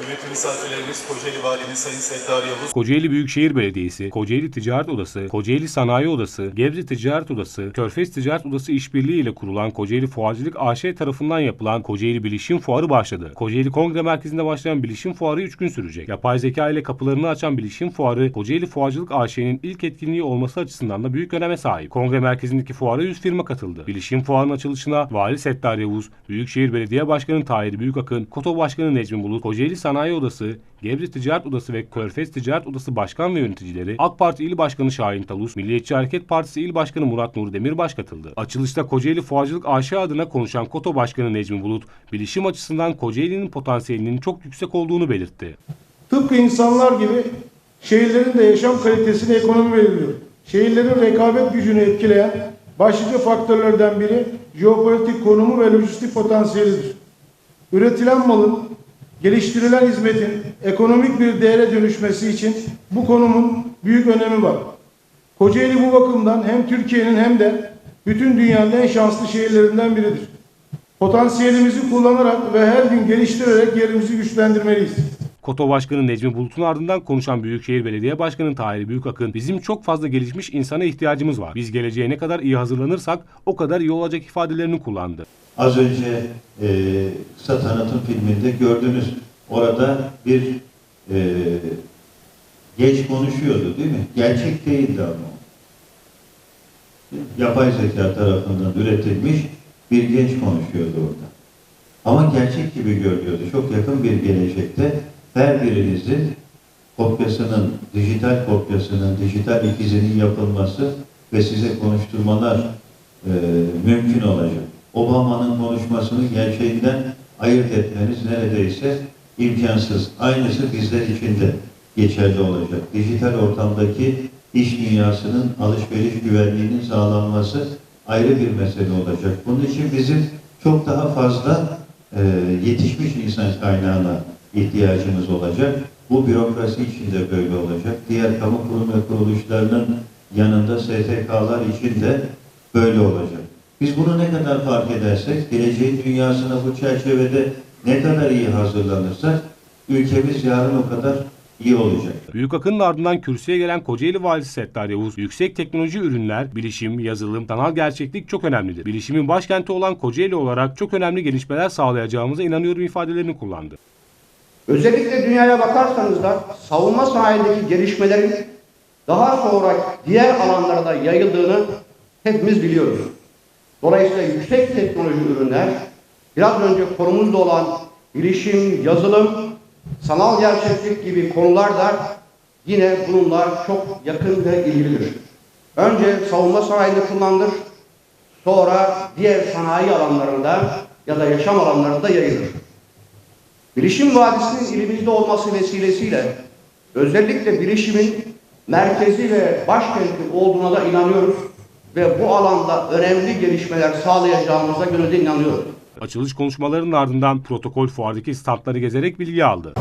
Kıymetli misafirlerimiz Kocaeli Valimiz Sayın Settar Yavuz, Kocaeli Büyükşehir Belediyesi, Kocaeli Ticaret Odası, Kocaeli Sanayi Odası, Gebze Ticaret Odası, Körfez Ticaret Odası işbirliği ile kurulan Kocaeli Fuarcılık AŞ tarafından yapılan Kocaeli Bilişim Fuarı başladı. Kocaeli Kongre Merkezi'nde başlayan Bilişim Fuarı 3 gün sürecek. Yapay zeka ile kapılarını açan Bilişim Fuarı, Kocaeli Fuarcılık AŞ'nin ilk etkinliği olması açısından da büyük öneme sahip. Kongre Merkezi'ndeki fuara 100 firma katıldı. Bilişim Fuarı'nın açılışına Vali Settar Yavuz, Büyükşehir Belediye Başkanı Tahir Büyükakın, Koto Başkanı Necmi Bulut, Kocaeli Sanayi Odası, Gebze Ticaret Odası ve Körfez Ticaret Odası Başkan ve Yöneticileri, AK Parti İl Başkanı Şahin Talus, Milliyetçi Hareket Partisi İl Başkanı Murat Nuri Demirbaş katıldı. Açılışta Kocaeli Fuarcılık AŞ adına konuşan Koto Başkanı Necmi Bulut, bilişim açısından Kocaeli'nin potansiyelinin çok yüksek olduğunu belirtti. Tıpkı insanlar gibi şehirlerin de yaşam kalitesini ekonomi belirliyor. Şehirlerin rekabet gücünü etkileyen başlıca faktörlerden biri jeopolitik konumu ve lojistik potansiyelidir. Üretilen malın, geliştirilen hizmetin ekonomik bir değere dönüşmesi için bu konumun büyük önemi var. Kocaeli bu bakımdan hem Türkiye'nin hem de bütün dünyanın en şanslı şehirlerinden biridir. Potansiyelimizi kullanarak ve her gün geliştirerek yerimizi güçlendirmeliyiz. Koto Başkanı Necmi Bulut'un ardından konuşan Büyükşehir Belediye Başkanı Tahir Büyükakın, bizim çok fazla gelişmiş insana ihtiyacımız var. Biz geleceğe ne kadar iyi hazırlanırsak o kadar iyi olacak ifadelerini kullandı. Az önce e, kısa tanıtım filminde gördünüz. Orada bir e, genç konuşuyordu değil mi? Gerçek değildi ama. Yapay zeka tarafından üretilmiş bir genç konuşuyordu orada. Ama gerçek gibi görünüyordu. Çok yakın bir gelecekte her birinizin kopyasının, dijital kopyasının, dijital ikizinin yapılması ve size konuşturmalar e, mümkün olacak. Obama'nın konuşmasını gerçeğinden ayırt etmeniz neredeyse imkansız. Aynısı bizler için de geçerli olacak. Dijital ortamdaki iş dünyasının alışveriş güvenliğinin sağlanması ayrı bir mesele olacak. Bunun için bizim çok daha fazla e, yetişmiş insan kaynağına ihtiyacımız olacak. Bu bürokrasi için de böyle olacak. Diğer kamu kurum ve kuruluşlarının yanında STK'lar için de böyle olacak. Biz bunu ne kadar fark edersek, geleceğin dünyasına bu çerçevede ne kadar iyi hazırlanırsak, ülkemiz yarın o kadar iyi olacak. Büyükakın'ın ardından kürsüye gelen Kocaeli Valisi Settar Yavuz, yüksek teknoloji ürünler, bilişim, yazılım, sanal gerçeklik çok önemlidir. Bilişimin başkenti olan Kocaeli olarak çok önemli gelişmeler sağlayacağımıza inanıyorum ifadelerini kullandı. Özellikle dünyaya bakarsanız da savunma sanayindeki gelişmelerin daha sonra diğer alanlara da yayıldığını hepimiz biliyoruz. Dolayısıyla yüksek teknoloji ürünler, biraz önce konumuzda olan bilişim, yazılım, sanal gerçeklik gibi konular da yine bununla çok yakın ve ilgilidir. Önce savunma sanayinde kullanılır, sonra diğer sanayi alanlarında ya da yaşam alanlarında yayılır. Bilişim Vadisi'nin ilimizde olması vesilesiyle özellikle bilişimin merkezi ve başkenti olduğuna da inanıyoruz ve bu alanda önemli gelişmeler sağlayacağımıza gönülden inanıyorum. Açılış konuşmalarının ardından protokol fuardaki standları gezerek bilgi aldı.